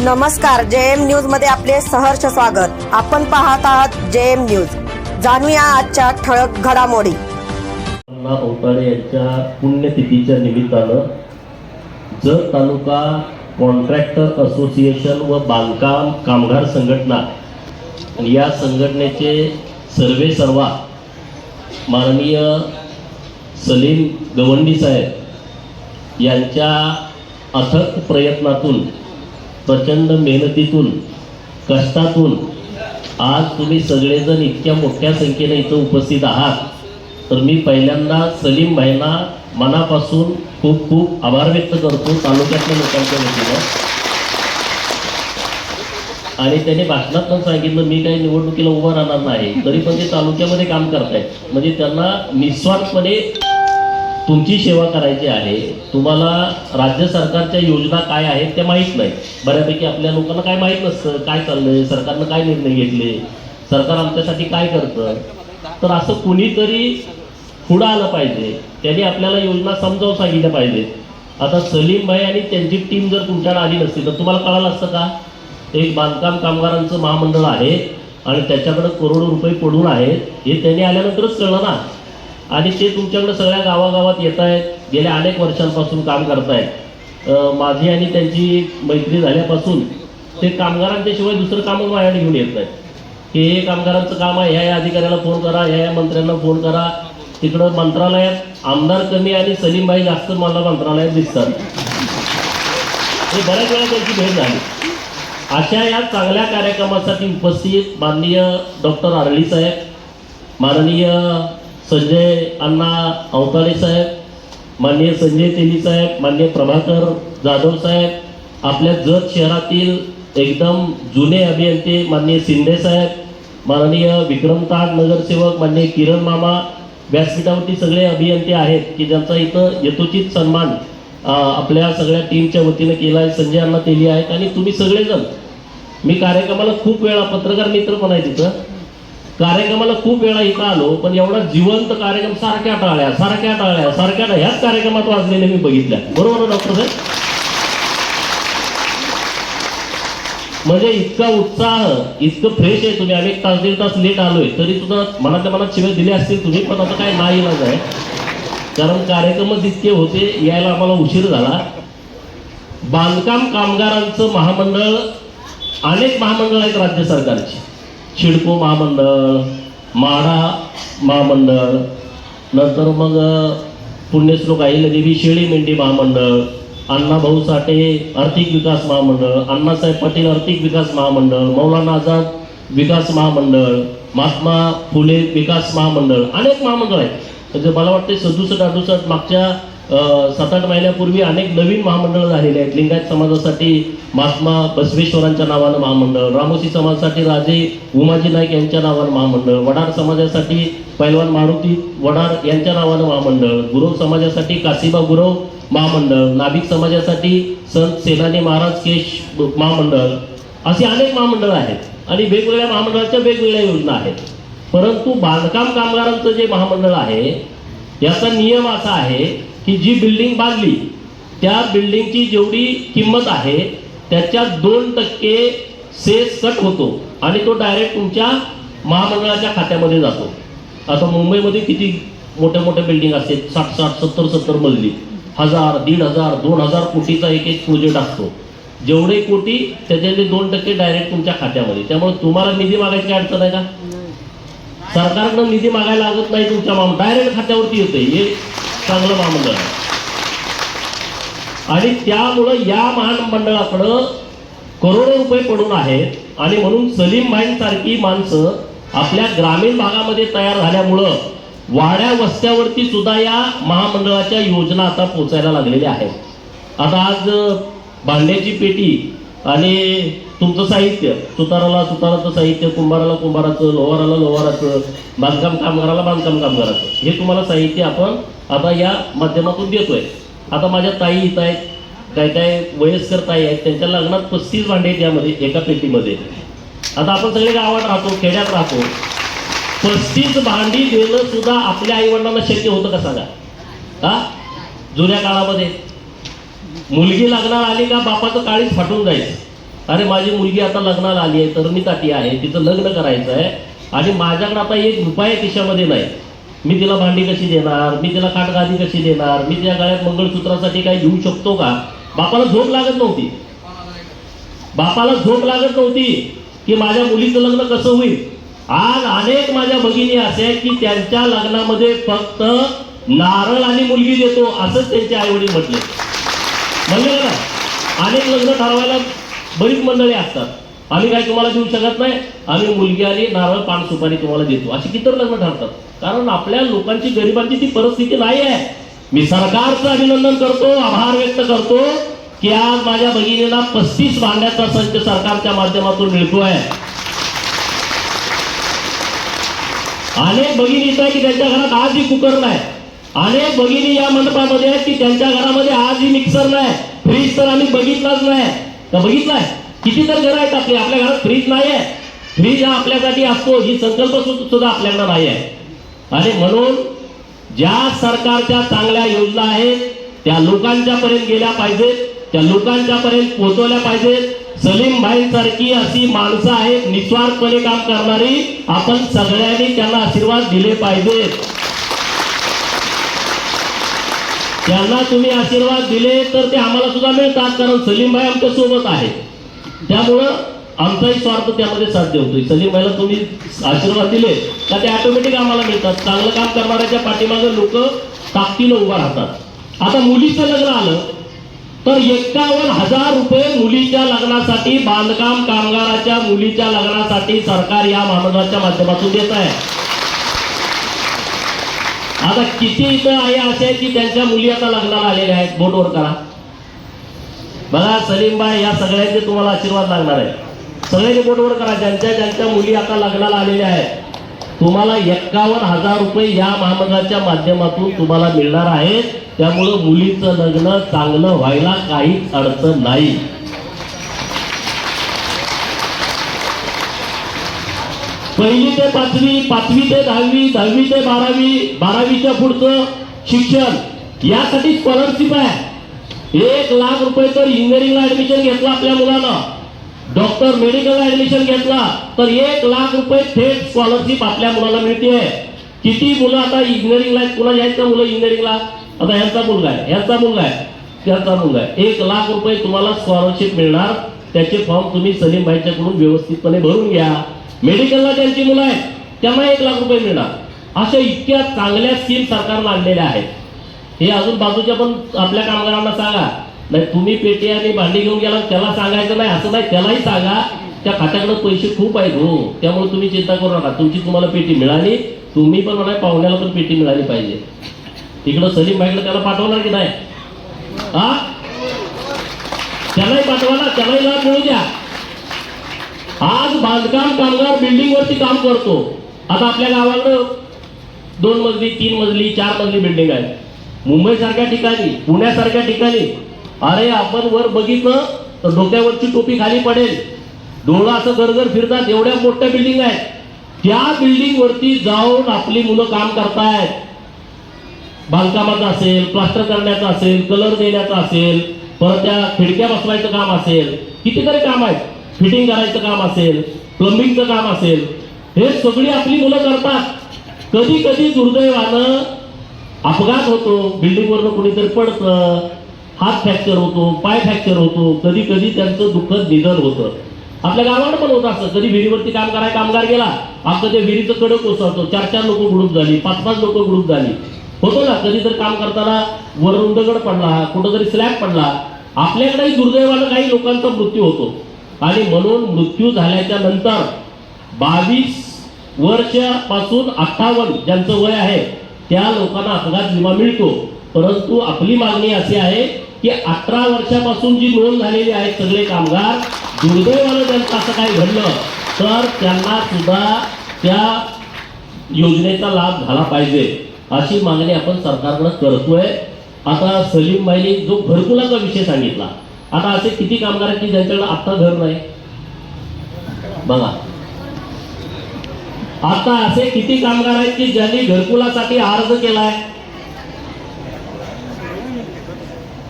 नमस्कार जे एम न्यूजमध्ये आपले सहर्ष स्वागत. आपण पाहत आहात जे एम न्यूज. जाणूया आजच्या ठळक घडामोडी. औताडे यांच्या पुण्यतिथीच्या निमित्तानं जत तालुका कॉन्ट्रॅक्टर असोसिएशन व बांधकाम कामगार संघटना या संघटनेचे सर्वे सर्वा माननीय सलीम गवंडी साहेब यांच्या अथक प्रयत्नातून प्रचंड मेहनतीतून कष्टातून आज तुम्ही सगळेजण इतक्या मोठ्या संख्येने इथं उपस्थित आहात. तर मी पहिल्यांदा सलीम भाईंना मनापासून खूप खूप आभार व्यक्त करतो तालुक्यातल्या लोकांच्या वतीनं. आणि त्यांनी भाषणात पण सांगितलं मी काही निवडणुकीला उभं राहणार नाही तरी पण ते तालुक्यामध्ये काम करतायत. म्हणजे त्यांना निस्वार्थपणे तुमची सेवा करायची आहे तुम्हाला राज्य सरकारच्या योजना काय आहेत त्या माहीत नाही. बऱ्यापैकी आपल्या लोकांना काय माहीत नसतं काय चाललंय सरकारनं काय निर्णय घेतले सरकार आमच्यासाठी काय करतं. तर असं कुणीतरी पुढं आलं पाहिजे त्यांनी आपल्याला योजना समजावून सांगितल्या पाहिजेत. आता सलीम भाई आणि त्यांची टीम जर तुमच्याकडे आली नसती तर तुम्हाला कळालं असतं का? एक बांधकाम कामगारांचं महामंडळ आहे आणि त्याच्याकडे करोडो रुपये पडून आहेत हे त्यांनी आल्यानंतरच कळलं ना. आणि ते तुमच्याकडं सगळ्या गावागावात येत आहेत. गेल्या अनेक वर्षांपासून काम करतायत. माझी आणि त्यांची मैत्री झाल्यापासून ते कामगारांच्याशिवाय दुसरं कामच माझ्याकडे घेऊन येत नाहीत. की हे कामगारांचं काम आहे. ह्या या अधिकाऱ्याला फोन करा ह्या या मंत्र्यांना फोन करा. तिकडं मंत्रालयात आमदार कमी आणि सलीमबाई जास्त मला मंत्रालयात दिसतात. हे बऱ्याच वेळा त्यांची भेट झाली. अशा या चांगल्या कार्यक्रमासाठी उपस्थित माननीय डॉक्टर आरळी साहेब माननीय संजय अण्णा अवताळे साहेब माननीय संजय तेली साहेब माननीय प्रभाकर जाधव साहेब आपल्या जत शहरातील एकदम जुने अभियंते माननीय शिंदे साहेब माननीय विक्रम ताड नगरसेवक माननीय किरण मामा व्यासपीठावरती सगळे अभियंते आहेत की ज्यांचा इथं यथोचित सन्मान आपल्या सगळ्या टीमच्या वतीनं केला आहे. संजय अण्णा तेली आहेत आणि तुम्ही सगळेजण. मी कार्यक्रमाला खूप वेळा पत्रकार मित्र पण आहे तिथं. कार्यक्रमाला खूप वेळा इथं आलो पण एवढा जिवंत कार्यक्रम सारख्या टाळ्या सारख्या टाळ्या सारख्या ह्याच कार्यक्रमात वाजलेले मी बघितल्या. बरोबर ना डॉक्टर साहेब? म्हणजे इतका उत्साह इतकं फ्रेश आहे तुम्ही. आम्ही एक तास दीड तास लेट आलोय. तरी सुद्धा मनातल्या मनात शिवाय दिले असतील तुम्ही पण आता काय नाही इलाज आहे कारण कार्यक्रमच इतके होते यायला आम्हाला उशीर झाला. बांधकाम कामगारांचं महामंडळ अनेक महामंडळ आहेत राज्य सरकारची. शिडको महामंडळ माढा महामंडळ नंतर मग पुण्यश्लोक देवी शेळी मेंढी महामंडळ अण्णाभाऊ साठे आर्थिक विकास महामंडळ अण्णासाहेब पाटील आर्थिक विकास महामंडळ मौलाना आझाद विकास महामंडळ महात्मा फुले विकास महामंडळ अनेक महामंडळ आहेत. म्हणजे मला वाटते सदुसष्ट अडुसष्ट मागच्या सात आठ महिन्यापूर्वी अनेक नवीन महामंडळ झालेले आहेत. लिंगायत समाजासाठी महात्मा बसवेश्वरांच्या नावानं महामंडळ रामोशी समाजासाठी राजे उमाजी नाईक यांच्या नावानं महामंडळ वडार समाजासाठी पैलवान मारुती वडार यांच्या नावानं महामंडळ गुरव समाजासाठी काशीबा गुरव महामंडळ नाभिक समाजासाठी संत सेनानी महाराज केश महामंडळ असे अनेक महामंडळ आहेत आणि वेगवेगळ्या महामंडळाच्या वेगवेगळ्या योजना आहेत. परंतु बांधकाम कामगारांचं जे महामंडळ आहे याचा नियम असा आहे की जी बिल्डिंग बांधली त्या बिल्डिंगची जेवढी किंमत आहे त्याच्या दोन टक्के सेस कट होतो आणि तो डायरेक्ट तुमच्या महामंडळाच्या खात्यामध्ये जातो. आता मुंबईमध्ये किती मोठ्या मोठ्या बिल्डिंग असते साठ साठ सत्तर सत्तर मजली हजार दीड हजार दोन हजार कोटीचा एक एक प्रोजेक्ट असतो. जेवढे कोटी त्याच्यातले दोन टक्के डायरेक्ट तुमच्या खात्यामध्ये. त्यामुळे तुम्हाला निधी मागायची काय अडचण आहे का? सरकारकडून निधी मागायला लागत नाही तुमच्या माम डायरेक्ट खात्यावरती येते हे चांगलं महामंडळ आहे आणि त्यामुळं या महामंडळाकडं करोडो रुपये पडून आहेत. आणि म्हणून सलीम भाईंसारखी माणसं आपल्या ग्रामीण भागामध्ये तयार झाल्यामुळं वाड्या वस्त्यावरती सुद्धा या महामंडळाच्या योजना आता पोचायला लागलेल्या आहेत. आता आज भांड्याची पेटी आणि तुमचं साहित्य सुताराला सुताराचं साहित्य कुंभाराला कुंभाराचं लोहाराला लोहाराचं बांधकाम कामगाराला बांधकाम कामगाराचं हे तुम्हाला साहित्य आपण आता या माध्यमातून देतोय. आता माझ्या ताई इथं आहेत. काय काय वयस्कर ताई आहेत. त्यांच्या लग्नात पस्तीस भांडे आहेत यामध्ये एका पेटीमध्ये. आता आपण सगळे गावात राहतो खेड्यात राहतो. पस्तीस भांडी देणं सुद्धा आपल्या आईवडिलांना शक्य होतं का सांगा? हा? जुन्या काळामध्ये. मुलगी लग्नाला आली का बापाचं काळीच फाटून जायचं. अरे माझी मुलगी आता लग्नाला आली आहे तरुणी ताटी आहे तिचं लग्न करायचं आहे आणि माझ्याकडे आता एक रुपया खिशामध्ये नाही. मी तिला भांडी कशी देणार? मी तिला काटगादी कशी देणार? मी त्या गळ्यात मंगळसूत्रासाठी काही देऊ शकतो का? बापाला झोप लागत नव्हती. बापाला झोप लागत नव्हती की माझ्या मुलीचं लग्न कसं होईल? आज अनेक माझ्या भगिनी असे की त्यांच्या लग्नामध्ये फक्त नारळ आणि मुलगी देतो असंच त्यांचे आई वडील म्हटले. म्हणले का अनेक लग्न ठरवायला बरीच मंडळी असतात. आम्ही काय तुम्हाला देऊ शकत नाही? आम्ही मुलगी आणि नारळ पान सुपारी तुम्हाला देतो. अशी किती लग्न ठरतात? कारण आपल्या लोकांची गरिबांची ती परिस्थिती नाही आहे. मी सरकारचं अभिनंदन करतो आभार व्यक्त करतो की आज माझ्या भगिनीला पस्तीस भांड्याचा संच सरकारच्या माध्यमातून मिळतोय अनेक भगिनी इथं आहे की त्यांच्या घरात आजही कुकर नाही. अनेक भगिनी या मंडपामध्ये आहेत की त्यांच्या घरामध्ये आजही मिक्सर नाही. फ्रीज तर आम्ही बघितलाच नाही. तर बघितलाय? किती तर घरं आहेत आपली. आपल्या घरात फ्रीज नाही आहे फ्रीज हा आपल्यासाठी असतो. ही संकल्प सुद्धा आपल्याला नाही आहे आणि म्हणून ज्या सरकारच्या चांगल्या योजना आहेत त्या लोकांच्या पर्यंत गेल्या पाहिजेत त्या लोकांच्या पर्यंत पोहोचवल्या पाहिजेत. सलीम भाई सारखी अशी माणसं आहेत निस्वार्थपणे काम करणारी आपण सगळ्यांनी त्यांना आशीर्वाद दिले पाहिजेत. त्यांना तुम्ही आशीर्वाद दिले तर ते आम्हाला सुद्धा मिळतात कारण सलीम भाई आमच्यासोबत आहे त्यामुळं आमचाही स्वार्थ त्यामध्ये साध्य होतोय. सलीम भाईला तुम्ही आशीर्वाद दिले का ते ऑटोमॅटिक आम्हाला मिळतात. चांगलं काम करणाऱ्याच्या पाठीमागे लोक ताकदीनं उभा राहतात. आता मुलीचं लग्न आलं तर एक्कावन्न हजार रुपये मुलीच्या लग्नासाठी बांधकाम कामगाराच्या मुलीच्या लग्नासाठी सरकार या महामंडळाच्या माध्यमातून देत आहे. आता किती इथं आहे असे आहेत की त्यांच्या मुली आता लग्नाला आलेल्या आहेत. बोटवर करा. बघा सलीमबाई या सगळ्यांचे तुम्हाला आशीर्वाद लागणार आहे. सगळ्यांनी बोटवर करा. ज्यांच्या ज्यांच्या मुली आता लग्नाला आलेल्या आहेत तुम्हाला एक्कावन्न हजार रुपये या महामंडळाच्या माध्यमातून तुम्हाला मिळणार आहे त्यामुळं मुलीचं लग्न चांगलं व्हायला काहीच अडचण नाही. पहिली ते पाचवी पाचवी ते दहावी दहावी ते बारावी बारावीच्या पुढचं शिक्षण यासाठी स्कॉलरशिप आहे. एक लाख रुपये तर इंजिनिअरिंगला ऍडमिशन घेतलं आपल्या मुलानं. डॉक्टर मेडिकलला ऍडमिशन घेतला तर एक लाख रुपये थेट स्कॉलरशिप आपल्या मुलाला मिळते किती मुलं आता इंजिनिअरिंगला आहेत? कुणा आहेत का मुलं इंजिनिअरिंगला आता यांचा मुलगा आहे यांचा मुलगा आहे त्याचा मुलगा आहे. एक लाख रुपये तुम्हाला स्कॉलरशिप मिळणार. त्याचे फॉर्म तुम्ही सलीम भाईच्याकडून व्यवस्थितपणे भरून घ्या. मेडिकलला त्यांची मुलं आहेत त्यांना एक लाख रुपये मिळणार. अशा इतक्या चांगल्या स्कीम सरकारनं आणलेल्या आहेत. हे अजून बाजूच्या पण आपल्या कामगारांना सांगा. नाही तुम्ही पेटी आणि भांडी घेऊन गेला त्याला सांगायचं नाही असं नाही त्यालाही सांगा. त्या खात्याकडे पैसे खूप आहेत हो. त्यामुळे तुम्ही चिंता करू नका. तुमची तुम्हाला पेटी मिळाली तुम्ही पण म्हणा पाहुण्याला पण पेटी मिळाली पाहिजे. तिकडं सलीम भाईकडे त्याला पाठवणार की नाही? हा? त्यालाही पाठवा ना त्यालाही लाभ मिळू द्या. आज बांधकाम कामगार बिल्डिंग वरती काम करतो. आता आपल्या गावाकडं दोन मजली तीन मजली चार मजली बिल्डिंग आहे मुंबईसारख्या ठिकाणी पुण्यासारख्या ठिकाणी अरे आपण वर बघितलं तर डोक्यावरची टोपी खाली पडेल. डोळं असं गरगर फिरतात एवढ्या मोठ्या बिल्डिंग आहेत. त्या बिल्डिंग वरती जाऊन आपली मुलं काम करतायत. बांधकामाचं असेल प्लास्टर करण्याचं असेल कलर देण्याचं असेल परत त्या खिडक्या बसवायचं काम असेल कितीतरी काम आहेत. फिटिंग करायचं काम असेल प्लंबिंगचं काम असेल हे सगळी आपली मुलं करतात. कधी कधी दुर्दैवानं अपघात होतो बिल्डिंगवरनं कुणीतरी पडतं हात फ्रॅक्चर होतो पाय फ्रॅक्चर होतो कधी कधी त्यांचं दुःखद निधन होतं. आपल्या गावाला पण होत असतं कधी विहिरीवरती काम कराय कामगार गेला आपलं ते विहिरीचं कडक कोसळतो चार चार लोक ग्रुप झाली पाच पाच लोक ग्रुप झाली. होतो ना कधी जर काम करताना वरून दगड पडला कुठंतरी स्लॅब पडला. आपल्याकडेही दुर्दैवानं काही लोकांचा मृत्यू होतो. आणि म्हणून मृत्यू झाल्याच्यानंतर बावीस वर्षापासून अठ्ठावन्न ज्यांचं वय आहे त्या लोकांना अपघात विमा मिळतो. परंतु आपली मागणी अशी आहे की अठरा वर्षापासून जी नोंद झालेली आहेत सगळे कामगार दुर्दैवानं त्यांचं असं काही घडलं तर त्यांना सुद्धा त्या योजनेचा लाभ झाला पाहिजे अशी मागणी आपण सरकारकडे करतोय. आता सलीम भाईने जो घरकुलाचा विषय सांगितला आता असे किती कामगार आहेत की ज्यांच्याकडे आत्ता घर नाही? बघा. आता असे किती कामगार आहेत की ज्यांनी घरकुलासाठी अर्ज केलाय?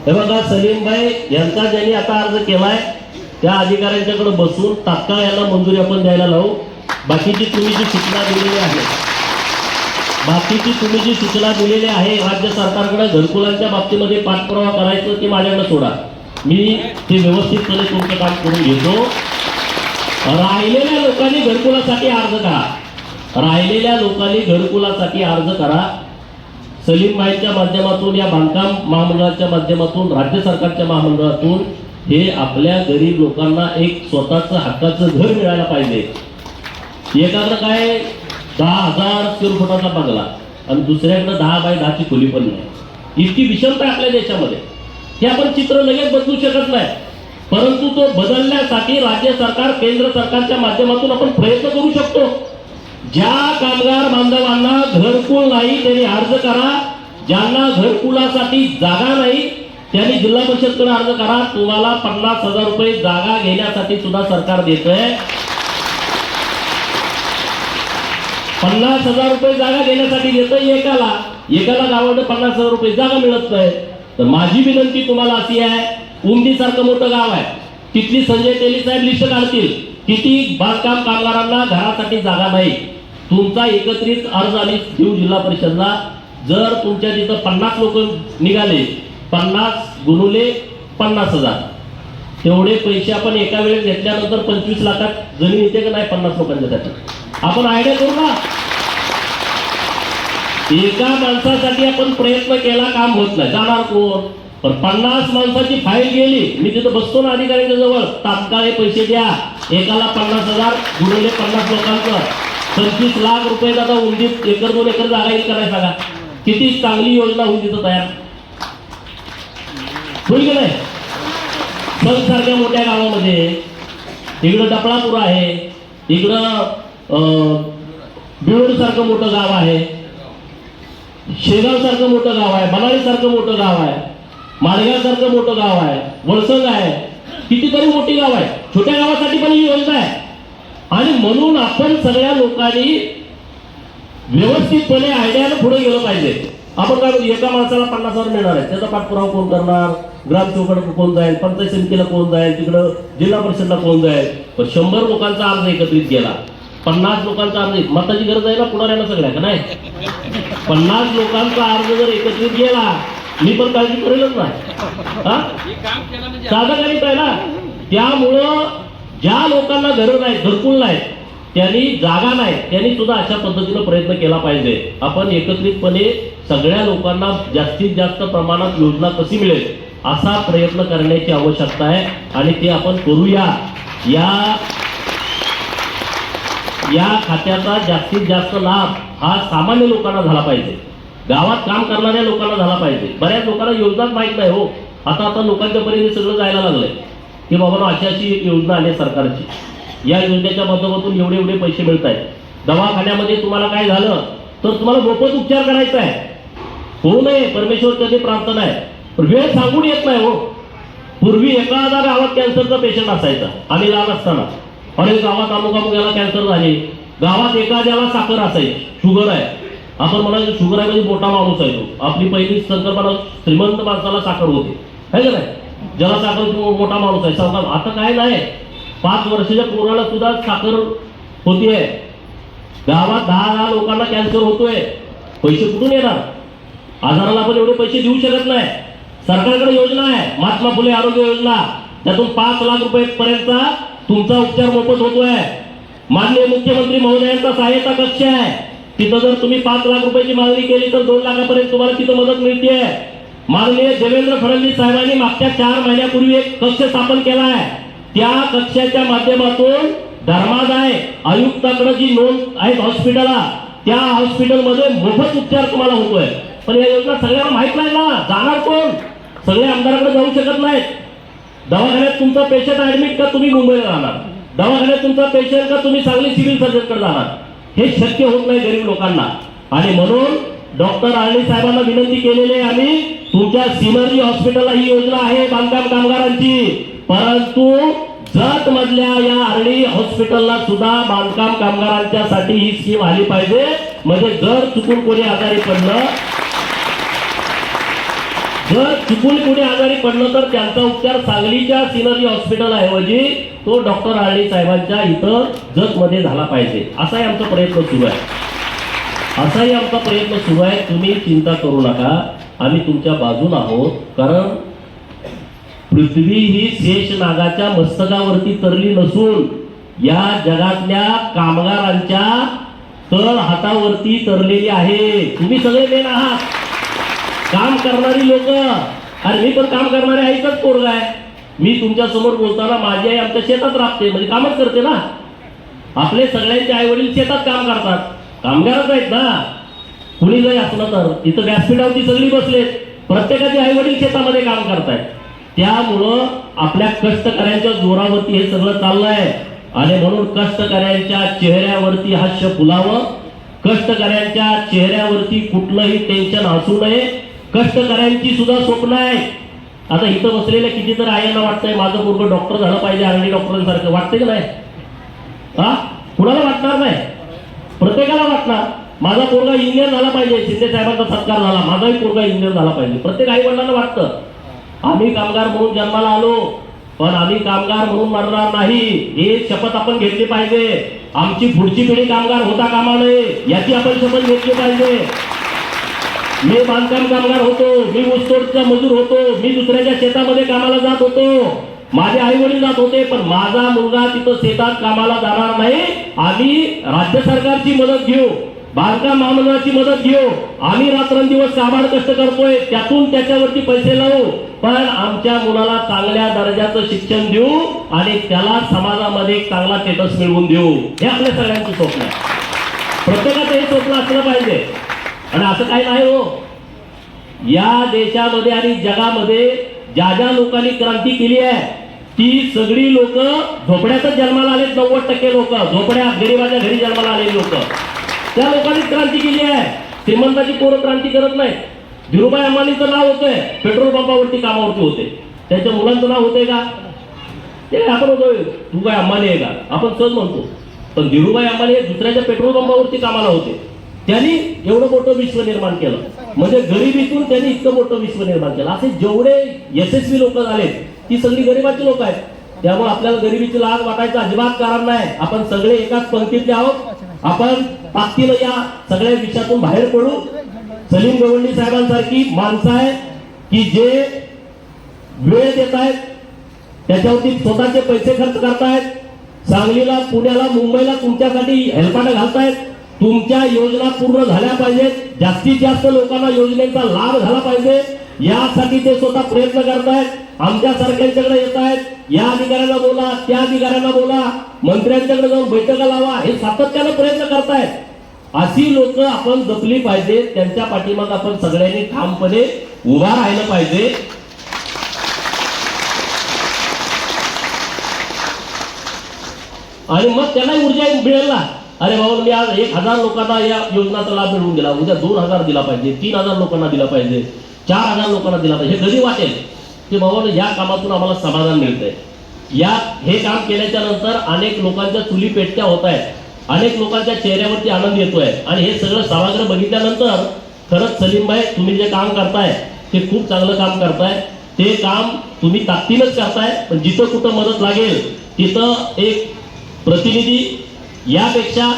हे बघा सलीम भाई यांचा ज्यांनी आता अर्ज केलाय त्या अधिकाऱ्यांच्याकडे बसून तात्काळ यांना मंजुरी आपण द्यायला लावू. बाकीची तुम्ही जी सूचना दिलेली आहे बाकीची तुम्ही जी सूचना दिलेली आहे राज्य सरकारकडे घरकुलांच्या बाबतीमध्ये पाठपुरावा करायचं ते माझ्याकडे सोडा. मी ते व्यवस्थितपणे तुमचं काम करून घेतो. राहिलेल्या लोकांनी घरकुलासाठी अर्ज करा. राहिलेल्या लोकांनी घरकुलासाठी अर्ज करा. सलीम माईच्या माध्यमातून या बांधकाम महामंडळाच्या माध्यमातून राज्य सरकारच्या महामंडळातून हे आपल्या गरीब लोकांना एक स्वतःचं हक्काचं घर मिळायला पाहिजे. एकाकडं काय? दहा हजार स्क्वेअर फुटाचा बंगला. आणि दुसऱ्याकडं दहा बाय दहाची खोली पण नाही. इतकी विषमता आहे आपल्या देशामध्ये. हे आपण चित्र लगेच बदलू शकत नाही. परंतु तो बदलण्यासाठी राज्य सरकार केंद्र सरकारच्या माध्यमातून आपण प्रयत्न करू शकतो. ज्या कामगार बांधवांना घरकुल नाही त्यांनी अर्ज करा. ज्यांना घरकुलासाठी जागा नाही त्यांनी जिल्हा परिषदकडे अर्ज करा. तुम्हाला पन्नास हजार रुपये जागा घेण्यासाठी सुद्धा सरकार देतंय. पन्नास हजार रुपये जागा देण्यासाठी देतं एकाला. एकाला गावाकडे पन्नास हजार रुपये जागा मिळत नाही तर माझी विनंती तुम्हाला अशी आहे उमदी सारखं मोठं गाव आहे. तिथली संजय तेली साहेब लिस्ट काढतील. किती बांधकाम कामगारांना घरासाठी जागा नाही. तुमचा एकत्रित अर्ज आम्ही देऊ जिल्हा परिषदला. जर तुमच्या तिथं पन्नास लोक निघाले पन्नास गुणुले पन्नास हजार. तेवढे पैसे आपण एका वेळेस घेतल्यानंतर पंचवीस लाखात जमीन येते का नाही पन्नास लोकांच्यासाठी आपण आयडिया करू ना? एका माणसासाठी आपण प्रयत्न केला काम होत नाही. जाणार कोण? पण पन्नास माणसाची फाईल गेली. मी तिथं बसतो ना अधिकाऱ्यांच्या जवळ. तात्काळ पैसे द्या. एकाला पन्नास हजार गुरुले पन्नास लोकांचं. पंचवीस लाख रुपये दादा उंदीत एकर दोन एकर जागा येईल करायला सांगा. किती चांगली योजना होईल तिथं तयार. होईल का नाही? सण सारख्या मोठ्या गावामध्ये इकडं डपळापूर आहे. इकडं बिळूर सारखं मोठं गाव आहे. शेगाव सारखं मोठं गाव आहे. बनाळी सारखं मोठं गाव आहे. मालगावसारखं मोठं गाव आहे वळसंग आहे. कितीतरी मोठी गाव आहे. छोट्या गावासाठी पण ही योजना आहे. आणि म्हणून आपण सगळ्या लोकांनी व्यवस्थितपणे आयडियानं पुढे गेलं पाहिजे. आपण काय एका माणसाला पन्नास हजार मिळणार आहे. त्याचा पाठपुरावा कोण करणार? ग्रामसेवकाकडे कोण जाईल? पंचायत समितीला कोण जाईल? तिकडं जिल्हा परिषदला कोण जाईल? पण शंभर लोकांचा अर्ज एकत्रित गेला. पन्नास लोकांचा अर्ज मताची गरज आहे ना पुढाऱ्यांना सगळ्या का नाही? पन्नास लोकांचा अर्ज जर एकत्रित गेला मी पण काळजी करेलच नाही. हा? साधं गणित आहे ना? त्यामुळं ज्या लोकांना गरज नाही घरकुल नाही त्यांनी जागा नाही त्यांनी सुद्धा अशा पद्धतीनं प्रयत्न केला पाहिजे. आपण एकत्रितपणे सगळ्या लोकांना जास्तीत जास्त प्रमाणात योजना कशी मिळेल असा प्रयत्न करण्याची आवश्यकता आहे आणि ते आपण करूया. या या खात्याचा जास्तीत जास्त लाभ हा सामान्य लोकांना झाला पाहिजे. गावात काम करणाऱ्या लोकांना झाला पाहिजे. बऱ्याच लोकांना योजनाच माहीत नाही हो. आता आता लोकांच्या पर्यंत सगळं जायला लागलंय. की बाबा अशी अशी एक योजना आली आहे सरकारची. या योजनेच्या माध्यमातून एवढे एवढे पैसे मिळत आहेत दवाखान्यामध्ये तुम्हाला काय झालं? तर तुम्हाला मोफत उपचार करायचा आहे. होऊ नये परमेश्वर त्याची प्रार्थना आहे. पण वेळ सांगून येत नाही हो. पूर्वी एखादा गावात कॅन्सरचा पेशंट असायचा आम्ही लहान असताना. अरे गावात अमुक अमुक याला कॅन्सर झाले. गावात एखाद्याला साखर असायची शुगर आहे. आपण म्हणायचं शुगर आहे म्हणजे मोठा माणूस आहे तो. आपली पहिली संकल्पना श्रीमंत माणसाला साखर होते. है का नाही? ज्याला साखर मोठा माणूस आहे. सांगा आता काय नाही पाच वर्षाच्या पोराला सुद्धा साखर होतीये गावात दहा दहा लोकांना कॅन्सर होतोय. पैसे कुठून येणार? आजाराला आपण एवढे पैसे देऊ शकत नाही. सरकारकडे योजना आहे. महात्मा फुले आरोग्य योजना. त्यातून पाच लाख रुपये पर्यंतचा तुमचा उपचार मोफत होतोय. माननीय मुख्यमंत्री महोदयांचा सहाय्यता कक्ष आहे. तिथं जर तुम्ही पाच लाख रुपयाची मागणी केली तर दोन लाखापर्यंत तुम्हाला तिथं मदत मिळते माननीय देवेंद्र फडणवीस साहेबांनी मागच्या चार महिन्यापूर्वी एक कक्ष स्थापन केला आहे त्या कक्षाच्या माध्यमातून धर्मादाय आयुक्ताकडे जी नोंद आहेत हॉस्पिटलला त्या हॉस्पिटलमध्ये मोफत उपचार तुम्हाला होतोय. पण या योजना सगळ्यांना माहीत नाही ना जाणार कोण? सगळे आमदाराकडे जाऊ शकत नाहीत. दवाखान्यात तुमचा पेशंट ऍडमिट का तुम्ही मुंबईला राहणार? दवाखान्यात तुमचा पेशंट का तुम्ही सांगली सिव्हिल सर्जनकडे जाणार? हे शक्य होत नाही गरीब लोकांना. आणि म्हणून डॉक्टर आळणी साहेबांना विनंती केलेली आहे आम्ही तुमच्या सिनर्जी हॉस्पिटलला ही योजना आहे बांधकाम कामगारांची. परंतु जत मधल्या या आरडी हॉस्पिटलला सुद्धा बांधकाम कामगारांच्या साठी ही स्कीम आली पाहिजे. म्हणजे जर चुकून कोणी आजारी पडलं जर चुकून कुणी आजारी पडलं तर त्यांचा उपचार सांगलीच्या सिनरी हॉस्पिटल ऐवजी म्हणजे तो डॉक्टर आळी साहेबांच्या इथं जगमध्ये झाला पाहिजे. असाही आमचा प्रयत्न सुरू आहे. असाही आमचा प्रयत्न सुरू आहे. तुम्ही चिंता करू नका. आम्ही तुमच्या बाजून आहोत. कारण पृथ्वी ही शेष नागाच्या मस्तकावरती तरली नसून या जगातल्या कामगारांच्या तर हातावरती तरलेली आहे. तुम्ही सगळे मेन आहात. काम करणारी लोक. अरे मी पण काम करणारे ऐकत पोरगा आहे. मी तुमच्यासमोर बोलताना माझी आई आमच्या शेतात राबते म्हणजे कामच करते ना. आपले सगळ्यांचे आई वडील शेतात काम करतात. कामगारच आहेत ना. कुणी जरी असलं तर. इथं व्यासपीठावरती सगळी बसलेत. प्रत्येकाचे आई वडील शेतामध्ये काम करतायत. त्यामुळं आपल्या कष्टकऱ्यांच्या जोरावरती हे सगळं चाललंय. आणि म्हणून कष्टकऱ्यांच्या चेहऱ्यावरती हास्य फुलावं. कष्टकऱ्यांच्या चेहऱ्यावरती कुठलंही टेन्शन असू नये. कष्ट करायची सुद्धा स्वप्न आहे. आता इथं बसलेल्या कितीतरी आयांना वाटतंय माझं पूर्ण डॉक्टर झालं पाहिजे आरडी डॉक्टरांसारखं. वाटतंय की नाही? हा? कुणाला वाटणार नाही? प्रत्येकाला वाटणार. माझा पोरगा इंजिनियर झाला पाहिजे शिंदे साहेबांचा सत्कार झाला. माझाही पोरगा इंजिनियर झाला पाहिजे. प्रत्येक आई वडिलांना वाटतं. आम्ही कामगार म्हणून जन्माला आलो पण आम्ही कामगार म्हणून मरणार नाही. हे शपथ आपण घेतली पाहिजे. आमची पुढची पिढी कामगार होता कामा नये याची आपण शपथ घेतली पाहिजे. मी बांधकाम कामगार होतो मी ऊसतोडचा मजूर होतो मी दुसऱ्याच्या शेतामध्ये कामाला जात होतो. माझे आई वडील जात होते पण माझा मुलगा तिथं शेतात कामाला जाणार नाही. आम्ही राज्य सरकारची मदत घेऊ बांधकाम महामंडळाची मदत घेऊ. आम्ही रात्रंदिवस कामाड कष्ट करतोय त्यातून त्याच्यावरती पैसे लावू. पण आमच्या मुलाला चांगल्या दर्जाचं शिक्षण देऊ आणि त्याला समाजामध्ये चांगला स्टेटस मिळवून देऊ. हे आपल्या सगळ्यांचं स्वप्न आहे. प्रत्येकाचं हे स्वप्न असलं पाहिजे. आणि असं काही नाही हो. या देशामध्ये आणि जगामध्ये ज्या ज्या लोकांनी क्रांती केली आहे ती सगळी लोक झोपड्यातच जन्माला आलेत नव्वद टक्के लोक. झोपड्या गरीबाच्या घरी जन्माला आलेली लोक. त्या लोकांनी क्रांती केली आहे. श्रीमंताची पोरं क्रांती करत नाही धीरुभाई अंबानीचं नाव होतंय. पेट्रोल पंपावरती कामावरती होते. त्यांच्या मुलांचं नाव होतंय का? ते आपण होतोय. तू काय अंबानी आहे का? आपण सहज म्हणतो. पण धीरुभाई अंबानी हे दुसऱ्याच्या पेट्रोल पंपावरती कामाला होते. त्यांनी एवढं मोठं विश्व निर्माण केलं. म्हणजे गरिबीतून त्यांनी इतकं मोठं विश्व निर्माण केलं. असे जेवढे यशस्वी लोक झाले ती सगळी गरिबाची लोक आहेत. त्यामुळे आपल्याला गरिबीची लाज वाटायचं अजिबात कारण नाही. आपण सगळे एकाच पंक्तीतले आहोत. आपण ताकदीनं या सगळ्या विषयातून बाहेर पडू. सलीम गवंडी साहेबांसारखी माणसं आहेत की जे वेळ देत आहेत त्याच्यावरती स्वतःचे पैसे खर्च करतायत. सांगलीला पुण्याला मुंबईला तुमच्यासाठी हेल्पाटा घालतायत. तुमच्या योजना पूर्ण झाल्या पाहिजेत. जास्तीत जास्त लोकांना योजनेचा लाभ झाला पाहिजे. यासाठी ते स्वतः प्रयत्न करतायत. आमच्या सरकारच्याकडे येत आहेत या अधिकाऱ्यांना बोला त्या अधिकाऱ्यांना बोला. मंत्र्यांच्याकडे जाऊन बैठका लावा. हे सातत्यानं प्रयत्न करतायत. अशी लोक आपण जपली पाहिजे. त्यांच्या पाठीमाग आपण सगळ्यांनी ठामपणे उभा राहिलं पाहिजे. आणि मग त्यांना ऊर्जा मिळेल ना. अरे बाबा मी आज एक हजार लोकांना या योजनाचा लाभ मिळवून दिला. उद्या दोन हजार दिला पाहिजे तीन हजार लोकांना दिला पाहिजे चार हजार लोकांना दिला पाहिजे. हे कधी वाटेल. की बाबा या कामातून आम्हाला समाधान मिळतंय. या हे काम केल्याच्यानंतर अनेक लोकांच्या चुली पेटत्या होत आहेत. अनेक लोकांच्या चेहऱ्यावरती आनंद येतोय. आणि हे सगळं सभागृह बघितल्यानंतर खरंच सलीमभाई तुम्ही जे काम करताय ते खूप चांगलं काम करताय. ते काम तुम्ही ताकदीनच करताय. पण जिथं कुठं मदत लागेल तिथं एक प्रतिनिधी यापेक्षा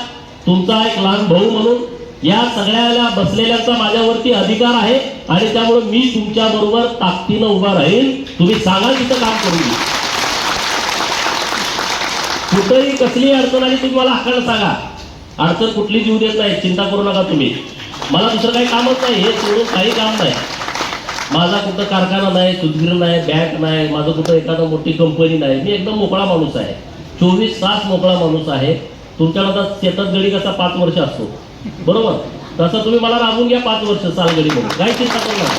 तुमचा एक लहान भाऊ म्हणून या सगळ्याला बसलेल्यांचा माझ्यावरती अधिकार आहे आणि त्यामुळे मी तुमच्या बरोबर ताकदीनं उभा राहील तुम्ही सांगा तिथं काम करून कुठंही कुठेही कसली अडचण आली तुम्ही मला हक्कानं सांगा. अडचण कुठली जीव देत नाही. चिंता करू नका तुम्ही. मला दुसरं काही कामच नाही. हे सोडून काही काम नाही. माझा कुठं कारखाना नाही सुदगीर नाही बँक नाही माझं कुठं एखादं मोठी कंपनी नाही. मी एकदम मोकळा माणूस आहे. चोवीस तास मोकळा माणूस आहे. तुमच्याला तर शेतात गडी कसा पाच वर्ष असतो. बरोबर? तसं तुम्ही मला राबून घ्या पाच वर्ष सालगडी म्हणून. काही चिंता करू नका.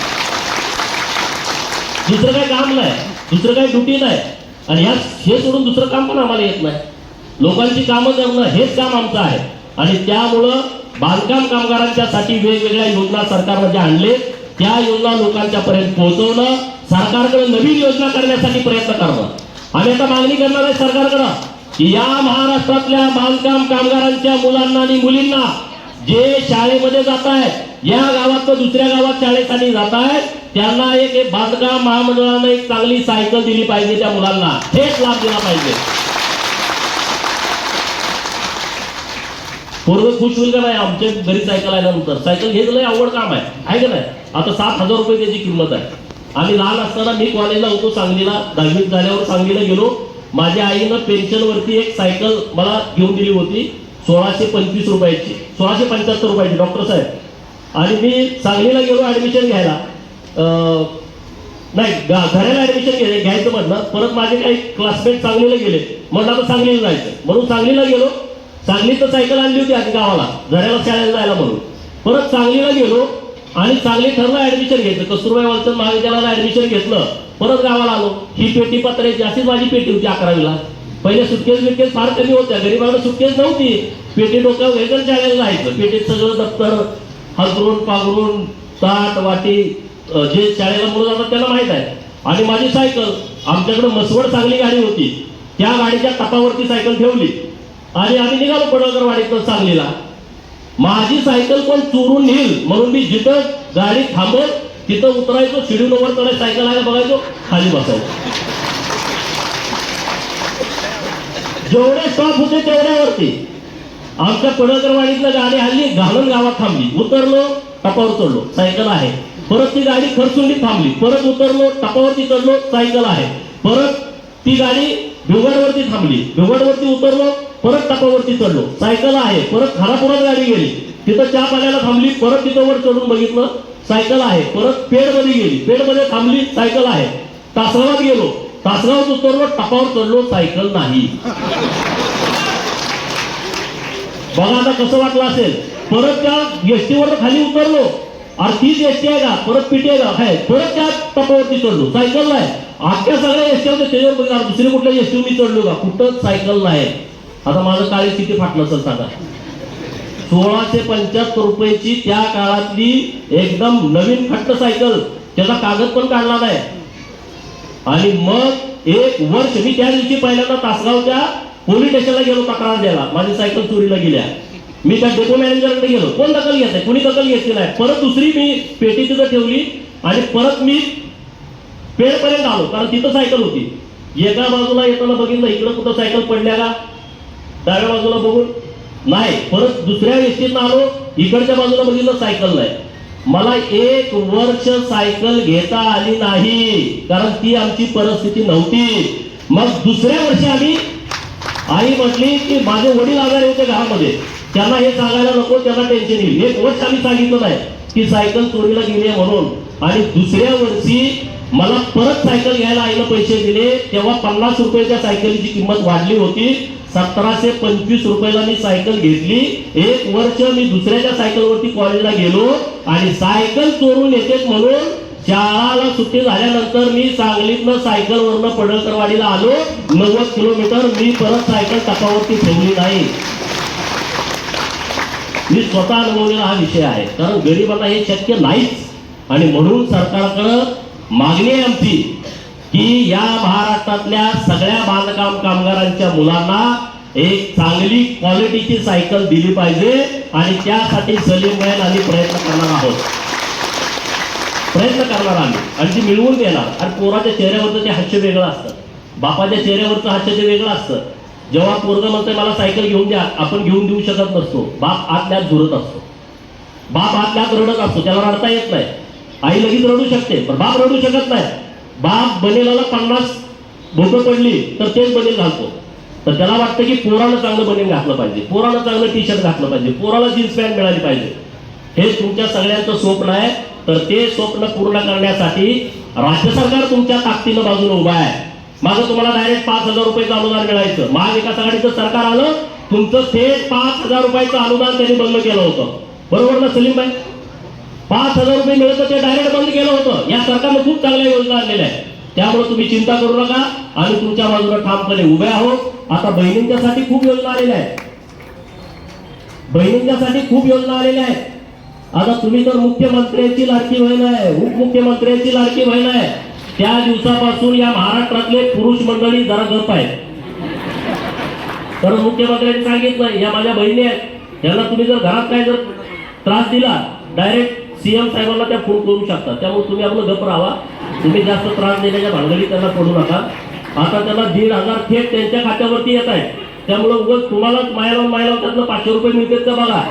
दुसरं काही काम नाही. दुसरं काही ड्युटी नाही. आणि ह्या हे सोडून दुसरं काम पण आम्हाला येत नाही. लोकांची कामं जमणं हेच काम आमचं आहे. आणि त्यामुळं बांधकाम कामगारांच्यासाठी वेगवेगळ्या योजना सरकारनं ज्या आणले. त्या योजना लोकांच्या पर्यंत पोहोचवणं सरकारकडे नवीन योजना करण्यासाठी प्रयत्न करणं. आम्ही आता मागणी करणार आहे सरकारकडं. या महाराष्ट्रातल्या बांधकाम कामगारांच्या मुलांना आणि मुलींना जे शाळेमध्ये जात आहेत या गावात दुसऱ्या गावात शाळेसाठी जात आहेत त्यांना एक बांधकाम महामंडळानं एक चांगली सायकल दिली पाहिजे त्या मुलांना. हेच लाभ दिला पाहिजे. पोरग खुश होईल का नाही? आमच्या घरी सायकल आल्यानंतर सायकल घेतलं लय अवघड काम आहे. आहे का नाही? आता सात हजार रुपये त्याची किंमत आहे. आम्ही लहान असताना मी कॉलेजला होतो सांगलीला. दहावीत झाल्यावर सांगलीला गेलो. माझ्या आईनं पेन्शनवरती एक सायकल मला घेऊन दिली होती सोळाशे पंचवीस रुपयाची सोळाशे पंच्याहत्तर रुपयाची डॉक्टर साहेब. आणि मी सांगलीला गेलो ऍडमिशन घ्यायला. नाही घराला ऍडमिशन घ्याय घ्यायचं म्हटलं. परत माझे काही क्लासमेट सांगलीला गेले. म्हटलं आता सांगलीला जायचं. म्हणून सांगलीला गेलो. सांगली तर सायकल आणली होती आधी गावाला झऱ्याला शाळेला जायला म्हणून. परत सांगलीला गेलो आणि सांगली ठरलं ऍडमिशन घ्यायचं कस्तुरबाई वालचंद महाविद्यालयाला ऍडमिशन घेतलं. परत गावाला आलो. ही पेटी पत्र्याची अशीच माझी पेटी होती अकरावीला. पहिले सुटकेस बिटकेस फार कमी होत्या. गरीबांना सुटकेस नव्हती. पेटी डोक्यावर वेगळं शाळेला जायचं पेटीत सगळं दप्तर हसरून पांघरून ताट वाटी जे शाळेला मुलं जातात त्यांना माहीत आहे. आणि माझी सायकल आमच्याकडे मसवड चांगली गाडी होती. त्या गाडीच्या टपावरती सायकल ठेवली. आणि आम्ही निघालो पडळकर वाडीत सांगलीला. माझी सायकल पण चोरून नेईल म्हणून मी जिथं गाडी थांबत तिथं उतरायचो शिडून ओव्हर करायचं सायकल आहे बघायचो खाली बसायचो. जेवढे स्टॉप होते तेवढ्यावरती. आमच्या पडळकरवाडीतलं गाडी हल्ली घालून गावात थांबली. उतरलो टपावर चढलो सायकल आहे. परत ती गाडी खरचुंडीत थांबली. परत उतरलो टपावरती चढलो सायकल आहे. परत ती गाडी भिवगडवरती थांबली. भिवगडवरती उतरलो परत टपावरती चढलो. सायकल आहे. परत खानापुरात गाडी गेली. तिथं चहा पाण्याला थांबली. परत तिथं वर चढून बघितलं सायकल आहे. परत पेडमध्ये गेली. पेडमध्ये थांबली सायकल आहे. तासगावात गेलो. तासगावात उतरलो टपावर चढलो सायकल नाही. बघा आता कसं वाटलं असेल. परत त्या एसटीवर खाली उतरलो. अरे तीच एसटी आहे का? परत पीटी आहे का? आहे. परत त्या टपावरती चढलो. सायकल नाही. आजच्या सगळ्या एसटी होते त्याच्यावर बघा दुसरी कुठल्या एसटी मी चढलो का? कुठंच सायकल नाही. आता माझं काळी किती फाटलं असेल सांगा. सोळाशे पंच्याहत्तर रुपयाची त्या काळातली एकदम नवीन खट्ट सायकल. त्याचा कागद पण काढला नाही आणि मग एक वर्ष मी त्या दिवशी पहिल्यांदा तासगावच्या पोलीस स्टेशनला गेलो तक्रार द्यायला. माझी सायकल चोरीला गेल्या मी त्या डेपो मॅनेजरकडे गेलो. कोण दखल घेत आहे कोणी दखल घेतली नाही. परत दुसरी मी पेटी तिथं ठेवली आणि परत मी पेडपर्यंत आलो. कारण तिथं सायकल होती. एका बाजूला येताना बघितलं इकडं कुठं सायकल पडल्या का डाव्या बाजूला बघून नाही परत दुसऱ्या व्यक्तीत आलो इकडच्या बाजूला बघितलं सायकल नाही. मला एक वर्ष सायकल घेता आली नाही कारण ती आमची परिस्थिती नव्हती. मग दुसऱ्या वर्षी आम्ही आई म्हटली की माझे वडील आजारी होते घरामध्ये. त्यांना हे सांगायला नको त्यांना टेन्शन येईल. एक वर्ष आम्ही सांगितलं नाही की सायकल चोरीला गेली आहे म्हणून. आणि दुसऱ्या वर्षी मला परत सायकल घ्यायला आईला पैसे दिले तेव्हा पन्नास रुपयाच्या सायकलीची किंमत वाढली होती. सतराशे पंचवीस रुपयाला मी सायकल घेतली. एक वर्ष मी दुसऱ्याच्या सायकलवरती कॉलेजला गेलो आणि सायकल चोरून येते म्हणून शाळाला सुट्टी झाल्यानंतर मी सांगलीतनं सायकलवरनं पडळकरवाडीला आलो. नव्वद किलोमीटर मी परत सायकल टपावरती ठेवली नाही. मी स्वतः अनुभवलेला हा विषय आहे. कारण गरिबांना हे शक्य नाहीच. आणि म्हणून सरकारकडं मागणी आहे आमची. की या महाराष्ट्रातल्या सगळ्या बांधकाम कामगारांच्या मुलांना एक चांगली क्वालिटीची सायकल दिली पाहिजे आणि त्यासाठी सलीम बॅन आम्ही प्रयत्न करणार आहोत. प्रयत्न करणार आम्ही. आणि ती मिळवून देणार. आणि पोराच्या चेहऱ्यावरचं ते हास्य वेगळं असतं. बापाच्या चेहऱ्यावरचं हास्य ते वेगळं असतं. जेव्हा पोरग म्हणतोय मला सायकल घेऊन द्या. आपण घेऊन देऊ शकत नसतो. बाप आतल्यात झुरत असतो. बाप आतल्यात रडत असतो. त्याला रडता येत नाही. आई लगेच रडू शकते पण बाप रडू शकत नाही. बाप बनेलाला पन्नास बोटं पडली तर तेच बनेल घालतो. तर त्याला वाटतं की पोरानं चांगलं बनेल घातलं पाहिजे. पोराला चांगलं टी शर्ट घातलं पाहिजे. पोराला जीन्स पॅन्ट मिळाली पाहिजे. हे तुमच्या सगळ्यांचं स्वप्न आहे. तर ते स्वप्न पूर्ण करण्यासाठी राज्य सरकार तुमच्या ताकदीनं बाजूला उभा आहे. माझं तुम्हाला डायरेक्ट पाच हजार रुपयाचं अनुदान मिळायचं. महाविकास आघाडीचं सरकार आलं तुमचं थेट पाच हजार रुपयाचं अनुदान त्यांनी बंद केलं होतं. बरोबर ना सलीम भाई? पाच हजार रुपये मिळतं ते डायरेक्ट बंद केलं होतं. या सरकारनं खूप चांगल्या योजना आणलेल्या आहेत. त्यामुळे तुम्ही चिंता करू नका आणि तुमच्या बाजूला ठामपणे उभे आहोत. आता बहिणींच्यासाठी खूप योजना आलेल्या आहेत. बहिणींच्यासाठी खूप योजना आलेल्या आहेत. आता तुम्ही तर मुख्यमंत्र्यांची लाडकी बहीण आहे उपमुख्यमंत्र्यांची लाडकी बहीण आहे. त्या दिवसापासून या महाराष्ट्रातले पुरुष मंडळी जरा गप आहेत. कारण मुख्यमंत्र्यांनी सांगितलं या माझ्या बहिणी आहेत. यांना तुम्ही जर घरात काय जर त्रास दिला डायरेक्ट सीएम साहेबांना त्या फोन करू शकता. त्यामुळे तुम्ही आपलं गप राहा. तुम्ही जास्त त्रास देण्याच्या भांडवली त्यांना पडू नका. आता त्यांना दीड हजार थेट त्यांच्या खात्यावरती येत आहेत. त्यामुळे उगत तुम्हालाच मायला मायला त्यातनं पाचशे रुपये मिळतात का बघा?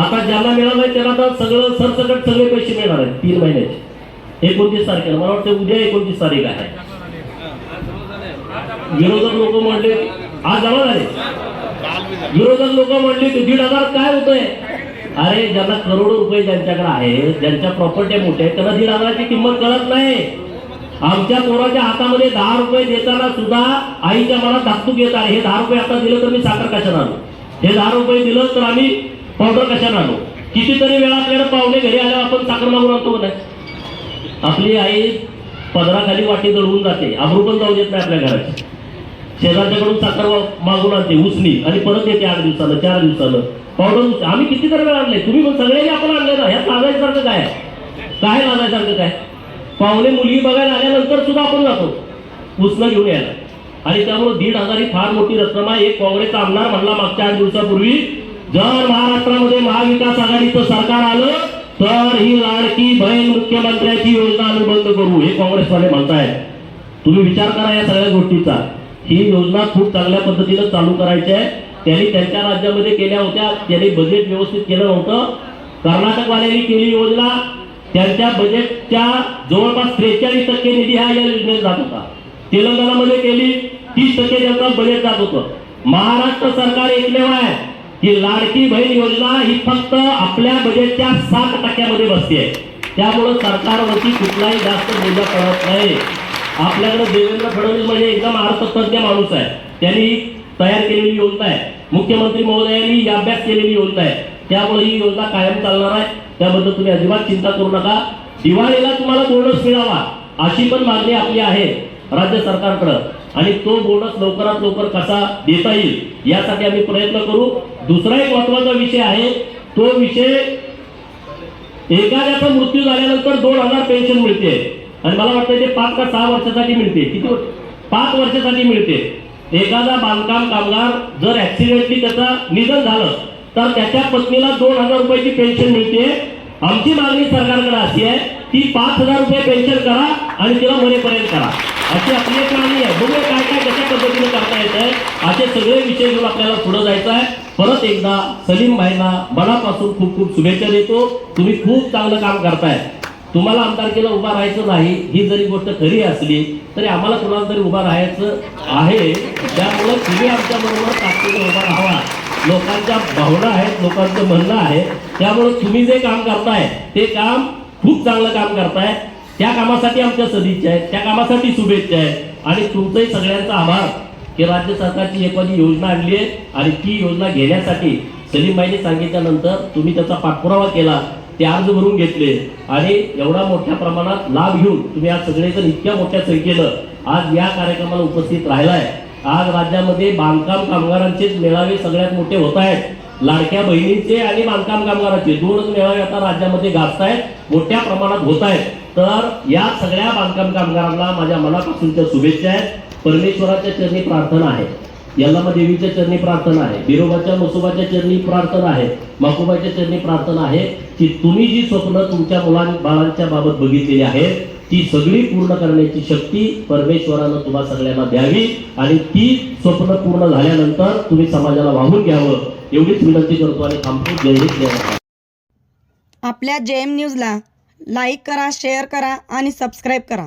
आता ज्यांना मिळालंय त्यांना आता सगळं सरसकट सगळे पैसे मिळणार आहेत तीन महिन्याचे एकोणतीस तारखेला. मला वाटतं उद्या एकोणतीस तारीख आहे. विरोधक लोक म्हणले आज जमा झाले विरोधक लोक म्हणले की दीड हजार काय होतंय? अरे ज्यांना करोडो रुपये ज्यांच्याकडे आहेत ज्यांच्या प्रॉपर्टी मोठ्या आहेत त्यांना दीड हजाराची किंमत कळत नाही. आमच्या पोराच्या हातामध्ये दहा रुपये देताना सुद्धा आईच्या मनात धाकतूक येत आहे. हे दहा रुपये आता दिलं तर मी साखर कशाला आणू? हे दहा रुपये दिलं तर आम्ही पावडर कशाला आणू? कितीतरी वेळा आपल्याकडे पाहुणे घरी आल्यावर आपण साखर मागून आणतो नाही आपली आई पदराखाली वाटी दळवून जाते. आबरू पण जाऊ देत नाही आपल्या घराची शेजारच्याकडून साखर मागून आणते उसनी. आणि परत येते आठ दिवसानं चार दिवसानं. पावडर आम्ही किती तर वेळ आणले? तुम्ही पण सगळ्यांनी आपण आणले ना? ह्यात लागायसारखं काय? काय लागायसारखं काय? पाहुणे मुलगी बघायला आल्यानंतर सुद्धा आपण जातो. उसनं घेऊन यायला. आणि त्यामुळे दीड हजार ही फार मोठी रक्कम आहे एक काँग्रेसचा आमदार म्हणला मागच्या आठ दिवसापूर्वी जर महाराष्ट्रामध्ये महाविकास आघाडीचं सरकार आलं तर ही लाडकी बहीण मुख्यमंत्र्याची योजना आम्ही बंद करू. हे काँग्रेसवाले म्हणतायत. तुम्ही विचार करा या सगळ्या गोष्टीचा. ही योजना खूप चांगल्या पद्धतीनं चालू करायची आहे. त्यांनी त्यांच्या राज्यामध्ये केल्या होत्या. त्यांनी बजेट व्यवस्थित केलं नव्हतं. कर्नाटकवाल्यांनी केली योजना. त्यांच्या बजेटच्या जवळपास त्रेचाळीस टक्के निधी हा या योजनेत जात होता. तेलंगणामध्ये केली तीस टक्के त्यांचा बजेट जात होतं. महाराष्ट्र सरकार एकमेव आहे की लाडकी बहीण योजना ही फक्त आपल्या बजेटच्या सात टक्क्यामध्ये बसते. त्यामुळं सरकारवरती कुठलाही जास्त बोजा पडत नाही. आपल्याकडे देवेंद्र फडणवीस म्हणजे एकदम अर्थतज्ञ माणूस आहे. त्यांनी तयार केलेली योजना आहे. मुख्यमंत्री महोदयांनी अभ्यास केलेली योजना आहे. त्यामुळे ही योजना कायम चालणार आहे. त्याबद्दल तुम्ही अजिबात चिंता करू नका. दिवाळीला तुम्हाला बोनस मिळावा अशी पण मागणी आपली आहे राज्य सरकारकडं. आणि तो बोनस लवकरात लवकर कसा देता येईल यासाठी आम्ही प्रयत्न करू. दुसरा एक महत्त्वाचा विषय आहे तो विषय एखाद्याचा मृत्यू झाल्यानंतर दोन हजार पेन्शन मिळते. आणि मला वाटतं ते पाच का सहा वर्षासाठी मिळते किती वर्ष? पाच वर्षासाठी मिळते. एखादा बांधकाम कामगार जर ऍक्सिडेंटली त्याचा निधन झालं तर त्याच्या पत्नीला दोन हजार रुपयाची पेन्शन मिळते. आमची मागणी सरकारकडे अशी आहे की पाच हजार रुपये पेन्शन करा आणि तिला मरेपर्यंत करा. अशी आपली एक मागणी आहे. बघूया काय काय कशा पद्धतीने करता येत आहे. असे सगळे विषय घेऊन आपल्याला पुढे जायचं आहे. परत एकदा सलीम भाईंना मनापासून खूप खूप शुभेच्छा देतो. तुम्ही खूप चांगलं काम करताय. तुम्हाला आमदारकीला उभा राहायचं नाही ही जरी गोष्ट खरी असली तरी आम्हाला कुणाला तरी उभा राहायचं आहे. त्यामुळे तुम्ही आमच्या बरोबर ताकदीने उभा राहावा लोकांच्या भावना आहेत लोकांचं म्हणणं आहे. त्यामुळे तुम्ही जे काम करताय ते काम खूप चांगलं काम करताय. त्या कामासाठी आमच्या सदिच्छा आहेत त्या कामासाठी शुभेच्छा आहेत. आणि तुमचंही सगळ्यांचा आभार की राज्य सरकारची एखादी योजना आणली आहे. आणि ती योजना घेण्यासाठी सलीमबाईंनी सांगितल्यानंतर तुम्ही त्याचा पाठपुरावा केला. ते अर्ज भरून घेतले. आणि एवढा मोठ्या प्रमाणात लाभ घेऊन तुम्ही आज सगळेजण इतक्या मोठ्या संख्येनं आज या कार्यक्रमाला उपस्थित राहिलाय. आज राज्यामध्ये बांधकाम कामगारांचेच मेळावे सगळ्यात मोठे होत आहेत. लाडक्या बहिणींचे आणि बांधकाम कामगारांचे दोनच मेळावे आता राज्यामध्ये गाजतायत मोठ्या प्रमाणात होत आहेत तर या सगळ्या बांधकाम कामगारांना माझ्या मनापासूनच्या शुभेच्छा आहेत. परमेश्वराच्या चरणी प्रार्थना आहे. यल्लामा देवीच्या चरणी प्रार्थना आहे. बिरोबाच्या मसोबाच्या चरणी प्रार्थना आहे. माकोबाच्या चरणी प्रार्थना आहे की तुम्ही जी स्वप्न तुमच्या मुलां बाळांच्या बाबत बघितलेली आहेत ती सगळी पूर्ण करण्याची शक्ती परमेश्वरानं तुम्हा सगळ्यांना द्यावी आणि ती स्वप्न पूर्ण झाल्यानंतर तुम्ही समाजाला वाहून घ्यावं. एवढीच विनंती करतो आणि थांबतो. जय आपल्या जे एम न्यूजला लाईक करा शेअर करा आणि सबस्क्राईब करा.